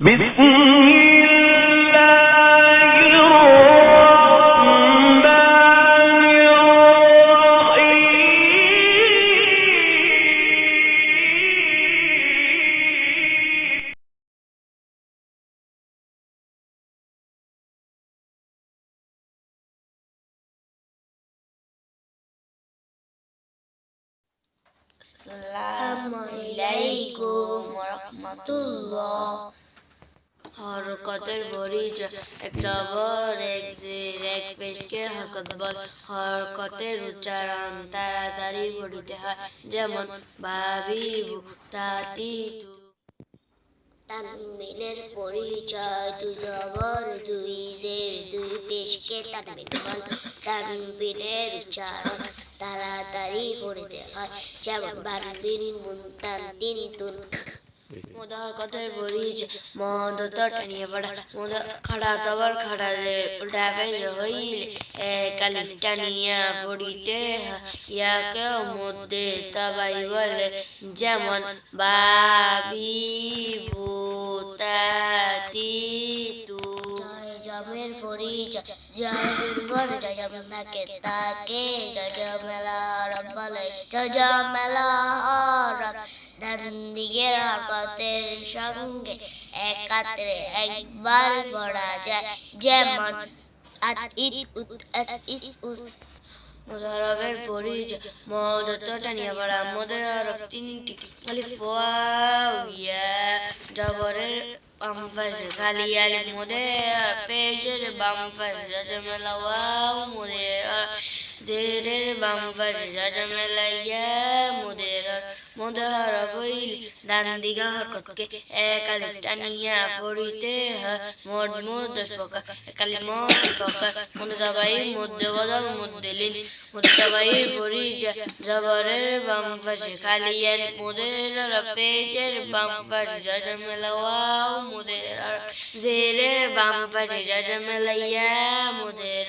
بسم السلام عليكم ورحمة الله হরকতের পরিচয় এক জবর, এক পেশকে হরকত বল। হরকতের উচ্চারণ তাড়াতাড়ি পড়িতে হয়, যেমন ভাবিবু তাতি তু। তানবিনের পরিচয় দু জবর, দুই জের, দুই পেশকে তানবিন বল। তানবিনের উচ্চারণ তাড়াতাড়ি পড়িতে হয়, যেমন বানবিন মুনতান তিন তুন হরকতের পরিচয় মদ টানিয়ে পড়া মদ খাড়া তবর খাড়া রে উল্টা টানিয়া পড়িতে ইয়াকে মধ্যে বলে যেমন তু জমের তাকে জমেলা রব্বালে জমেলা ডান সঙ্গে একাত্রে একবার পড়া যায়। যেমন মুদারবের পরিচয়। মদত টানিয়ে পড়া। মুদারব তিনটি। আলিফ ইয়া জবরের বাম পাশে। খালি আলিফ মুদের পেশের বাম পাশে। জাজমেলা ওয়াও মুদের জেরের বাম পাশে। জাজমেলা ইয়া মুদের মুদার বইল ডান দিকে হরকতকে এক আলিফ টানিয়া পড়িতে হয়। মোট মোট দশ প্রকার। এক আলিফ মোট প্রকার। মুদাবাই মধ্য বদল মধ্যে লিন মুদাবাই পরিচয় জবরের বাম পাশে। খালি আলিফ মুদের পেশের বাম পাশে। জাজমেলা ওয়াও মুদের জেরের বাম পাশে। জাজমেলা ইয়া মুদের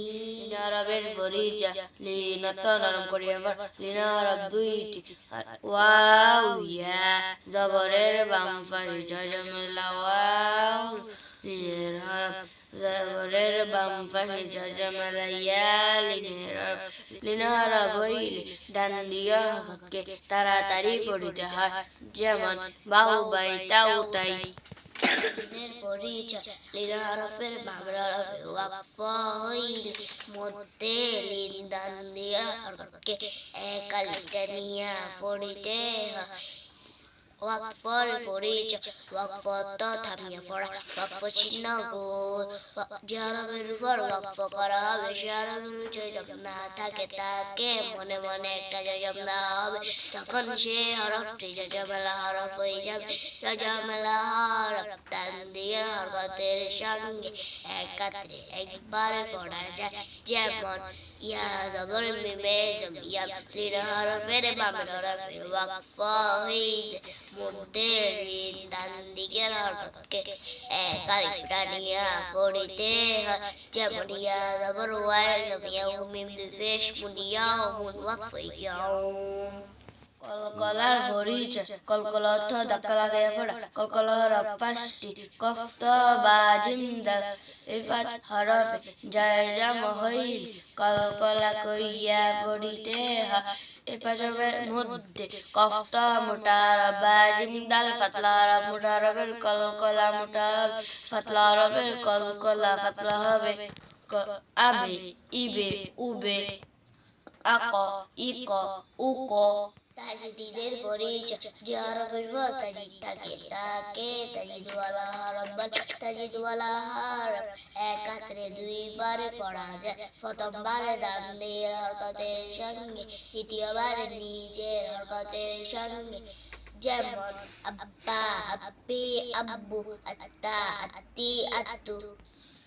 লিনারবের পরিচয় লিনত নরম করিয়া পর লিনারব দুইটি। ওয়াও ইয়া জবরের বাম পাশে জজমেলা ওয়াও লিনের হরফ। জবরের বাম পাশে জজমেলা ইয়া লিনের হরফ। লিনারব হইলে ডান দিকে হককে তাড়াতাড়ি পড়িতে হয়। যেমন বাহু বাই তাও তাই। দিনের পরিচয় লিন হরফের বামরা হরফে ওয়াকফ হইলে মধ্যে লিন দান দিয়া হরকতকে এক আলিফ টানিয়া পড়িতে হয়। ওয়াকফ তো থামিয়ে পড়া ওয়াকফ ছিন্ন গোল। যে উপর ওয়াকফ করা হবে সে হরফের জয়জম না থাকে, তাকে মনে মনে একটা জয়জম দেওয়া হবে। তখন সে হরফটি জজমেলা হরফ হয়ে যাবে। জজমেলা হরফ টান দিয়ে হরকতের সঙ্গে একাত্রে একবার পড়া যায়। যেমন ইয়া জবর মিমে জম ইয়া লির হরফের বামের হরফে ওয়াকফ হইলে মধ্যে লিন ডান দিকের হরকতকে এক আলিফ টানিয়া পড়িতে হয় যেমন ইয়া জবর ওয়াই জম ইয়াউ মিম দুই পেশ মুন ইয়াউ মুন ওয়াকফ ইয়াউম কলকলার পরিচয় কলকল অর্থ ধাক্কা লাগাইয়া পড়া কলকল হরফ পাঁচটি কফত বা জিমদাল পাঁচ হরফে জয় জাম হইল কলকলা করিয়া পড়িতে হরফের মধ্যে কফত মোটা হরফ বা জিমদাল পাতলা হরফ মোটা হরফের কলকলা, মোটা পাতলা হরফের কলকলা পাতলা হবে আবে, ইবে, উবে, আক, ইক, উক তাজদিদের পরিচয়। তাজিদ তাকে একাত্রে দুইবারে পড়া যায়। প্রথমবারে দাম দিয়ে হরকতের সঙ্গে, দ্বিতীয়বারে নিজের হরকতের সঙ্গে। যেমন, আব্বা, আব্বি, আব্বু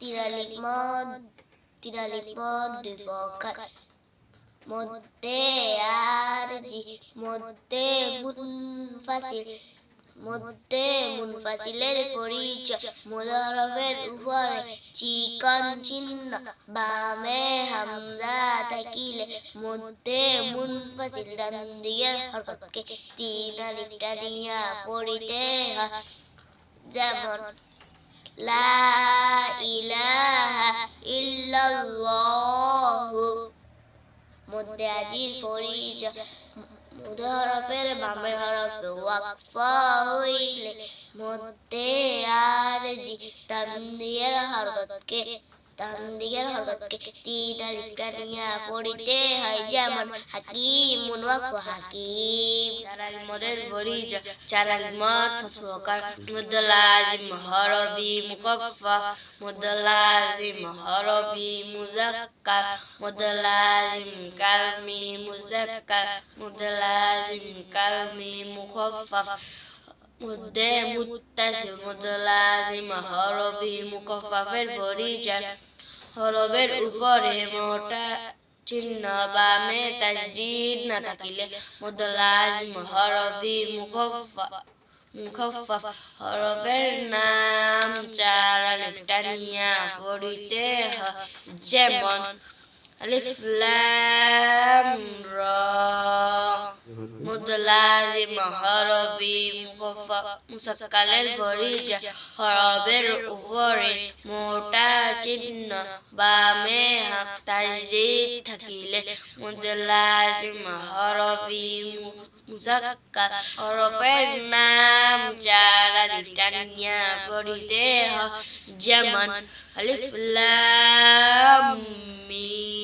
তিরালিক মদ দুই প্রকার মধ্যে আর জি মধ্যে মুনফাসিল। মধ্যে মুনফাসিলের পরিচয়। মুদারবের উপরে চিকন চিহ্ন। বামে হামজা থাকিলে মধ্যে মুনফাসিল। ডান দিকের হরকতকে তিন আলিফ টানিয়া পড়িতে হয়। যেমন লা ইলাহা ইল্লাল্লাহ। মধ্যে আজির পরিচয় মুদ হরফের বামের হরফে ওয়াকফা হইলে মধ্যে আর জি তানদিয়ের হরকতকে তানদিয়ের হরকতকে তিন আলিফ টানিয়া পড়িতে হয় যেমন হাকিমুন ওয়াকফ হাকিম চারাল মদের ফরিজ চারাল মদ ফসওকার মুদলাজিম হরবি মুকফফা মুদলাজিম হরবি মুজাক্কার মুদলাজিম কালমি মুজাক্কার মুদলাজিম কালমি মুখফফ মুদ্দে মুত্তাসিল মুদলাজিম হরবি মুকফফের ফরিজা হরবের উপরে মোটা চিহ্ন বামে তাজদিদ না থাকিলে মুদলাজ হরফি মুখফফা হরফের নাম চার আলিফ টানিয়া পড়িতে যেমন আলিফ লাম র। মুদলাজিম মুখফফা মুসাক্কালের ফরিজা হরবের উপরে মোটা চিহ্ন, বামে তাজদিদ থাকিলে মুদলাজিম হরফি মুজাক্কার হরফের নাম চার আলিফ টানিয়া পড়িতে হয়, যেমন আলিফ লাম মিম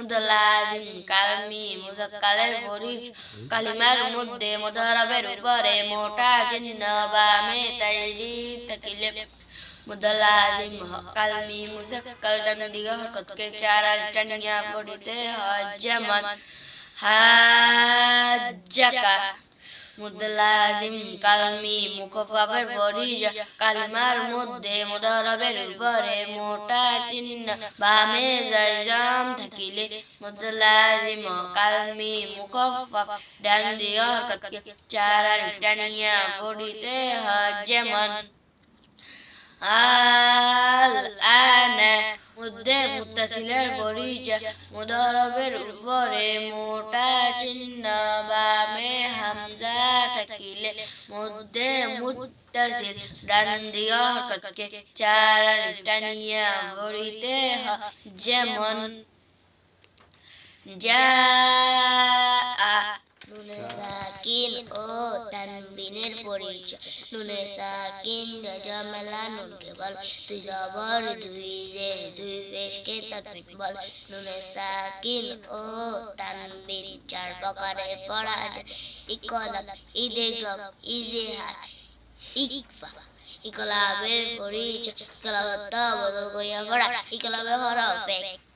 মুদলাজিম কালমি মুজাক্কালের ফরিজ কালিমার মধ্যে মুদারাবের উপরে মোটা চিহ্ন বামে তাজদিদ থাকিলে মুদলাজিম কালমি মুজাক্কাল ডান দিকে হরকতকে চার আলিফ টানিয়া পড়িতে হয় যেমন হাজ্জাকা মুদলাজিম কালমি মুখফাফের ফরিজ কালিমার মধ্যে মুদারাবের উপরে মোটা চিহ্ন বামে জাইজাম থাকিলে মুদলাজিম কালমি মুখফাফ ডান দিকে হরকতকে চার আলিফ টানিয়া পড়িতে হয় যেমন আল আনা মধ্যে মুত্তাসিলের পরিচা মুদারবের উপরে মোটা চিহ্ন বামে হামজা থাকিলে মধ্যে মুত্তাসিল ডান হরকতকে চার টানিয়া পড়িতে যেমন, যা নুনে সাকিন ও তানবিনের পরিচয়। নুনে সাকিন তুই জবর দুই দুই পেশকে তানবিন বল। নুনে সাকিন ও তানবিন চার প্রকারে পড়া যায়। ইকফা। ইকলাবের পরিচয় বদল করিয়া পড়া। ইকলাবে হরফ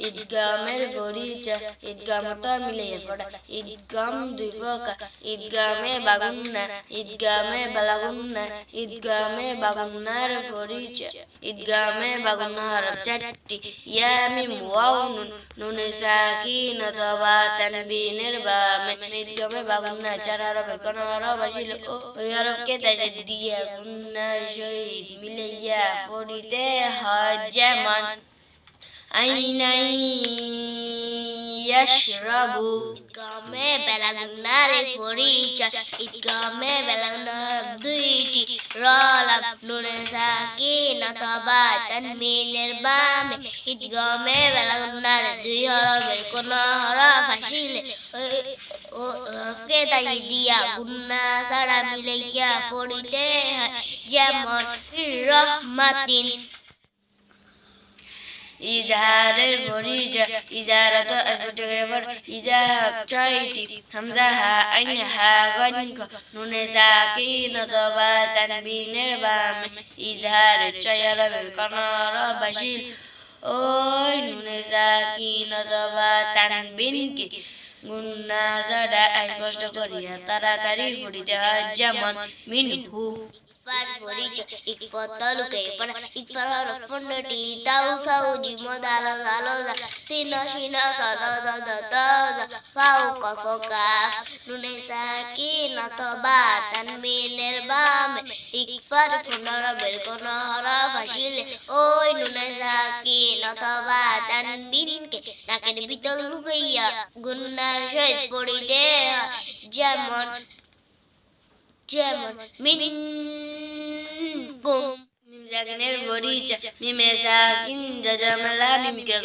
ঈদগামের পরিচয় ঈদগাম তো মিলিয়ে পড়া ঈদগাম দুই প্রকার ঈদগামে বাগুন্না ঈদগামে বালাগুন্না ঈদগামে বাগুন্নার পরিচয় ঈদগামে বাগুন্না হরফ চারটি ইয়া মিম ওয়াও নুন নুনে সাকিন অথবা তানবিনের বামে ঈদগামে বাগুন্না চার হরফের কোন হরফ আসিল ও ওই হরফকে তাই দিয়া গুন্নার সহিত মিলাইয়া পড়িতে হয় যেমন আইনাই ইয়াশরাবু ঈদগামে বেলাগুন্নার পরিচয় ঈদগামে বেলাগুন্নার দুইটি রলাম নুনে সাকিন অথবা তানবিনের বামে। ঈদগামে বেলাগুন্নার দুই হরফের কোন হরফ আসিলে ওই- তাই দিয়া গুন্না ছাড়া মিলাইয়া পড়িতে হয়। যেমন রহমাতিন ইজাহারের পরিচয় ইজাহারত আসবটের পর ইজাহার ছয়টি, হামজা হা আইন হা ক নুনে সাকিন অথবা তানবিনের বামে। ইজাহারের ছয় হরফের কোন হরফ আসিল ওই নুনে সাকিন অথবা তানবিনকে গুন্না ছাড়া স্পষ্ট করিয়া তাড়াতাড়ি পড়িতে হয় যেমন মিনহু পরিচয় ইকফার তালুকে ইকফার ইকফার হরফ পনেরোটি তাও সাউ জিমো দালো দালো দা সিনা সিনা সাদা দাদা দাদা ফাউ কফ কাফ নুনে সাকিন অথবা তানবিনের বামে ইকফার পনেরো বের কোন হরফ আসিলে ওই নুনে সাকিন অথবা তানবিনকে নাকের ভিতর লুকাইয়া গুন্নার সহিত পড়িতে হয়। যেমন যেমন মিনকুম মিম জাকিনের পরিচয় মিমে জাকিন জাজামালা, মিমকে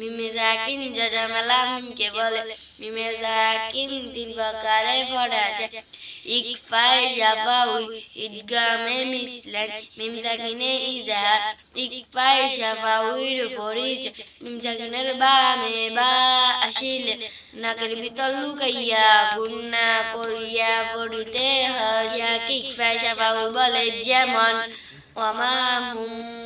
মিমেজাকিন মিমে মিমকে বলে মিমেজাকিন তিন প্রকারে পড়া শাফাউই ইদগামে মিসলান মিম জাকিনে ইজাহার ইকফায় শাফাউইর পরিচয় মিম জাকিনের বামে বা আসিলে নাকের ভিতর লুকাইয়া গুন্না করিয়া হয় যাকে ইকফায় শাফাউই বলে যেমন ওয়ামা হুম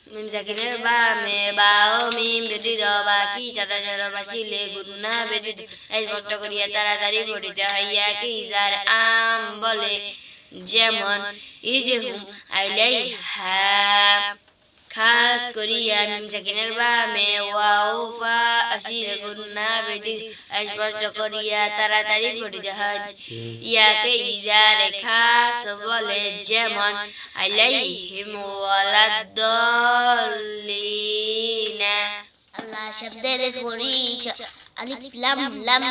মিম সাকিনের বা মে বা ও মিম ব্যতীত বাকি সাদা সাদা বাসিলে বেটি এই ভক্ত করিয়া হইয়া কি আম বলে, যেমন আইলাইহা খাস করিয়া মিম জাকিনের বামে ওয়াও ফা আসিলে গুন্না ব্যতীত স্পষ্ট করিয়া তাড়াতাড়ি পড়িতে হয় ইয়াকে ইজারে খাস বলে যেমন, আলাইহিম ওয়ালাদ্দল্লিনা। আল্লাহ শব্দের পরিচয়, আলিফ লাম লাম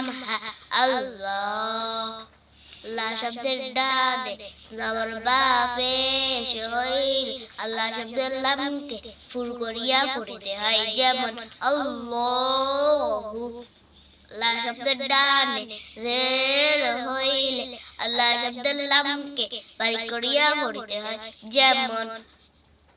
আল্লাহ। আল্লাহ শব্দের ডানে জবর বা পেশ হইল। আল্লাহ শব্দের লামকে ফুল করিয়া পড়িতে হয়। যেমন আল্লাহু। আল্লাহ। শব্দের ডানে জের হইলে। আল্লাহ শব্দের লামকে বাড়ি করিয়া পড়িতে হয়। যেমন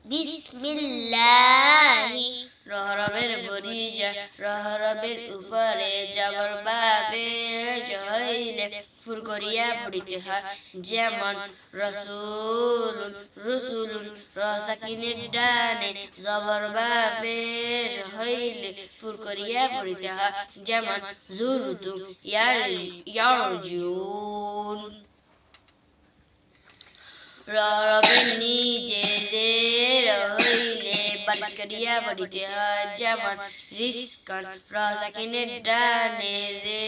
বিসমিল্লাহি। রহরবের পরিচয় রহরবের উপরে জবর বা পেশ হইলে ফুর করিয়া পড়িতে হয়। যেমন রসুল রসুল রসাকিনের ডানে জবর বা পেশ হইলে ফুর করিয়া পড়িতে হয়। যেমন জুরুতু ইয়ার, ইয়ারজুন। রবের করিয়া পড়িতে হয়। যেমন রিস্কান রসাকিনের ডানে যে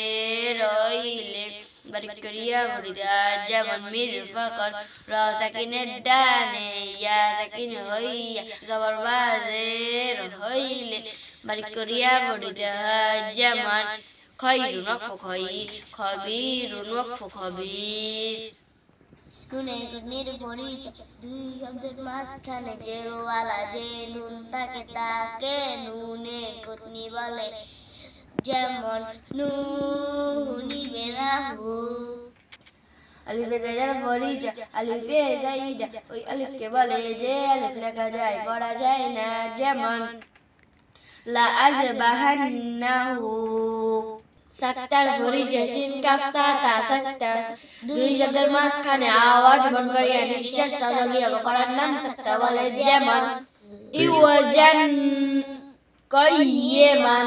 রইলে বাড়ি করিয়া পড়িতে হয় যেমন মির ফকর রসাকিনের ডানে ইয়া সাকিন হইয়া জবর বাজের হইলে বাড়ি করিয়া পড়িতে হয় যেমন খৈরুন খই খবিরুন খবির নুনে গুনির পরিচয় দুই শব্দের মাঝখানে যে ওয়ালা যে নুন তাকে তাকে নুনে গুতনি বলে যেমন নুনি বেরাহু আলিফে জায়দার ফরিজা আলিফে জাইদা ওই আলিফকে বলে যে আলিফ লেখা যায় পড়া যায় না যেমন। লা আজবাহান্নাহু সিন কাফতা তা সাত্তা দুই শব্দের মাঝখানে আওয়াজ বন্ধ করিয়া নিঃশ্বাস চালিয়ে করার নাম সাত্তা বলে যেমন। ইওয়াজান কাইয়িমান।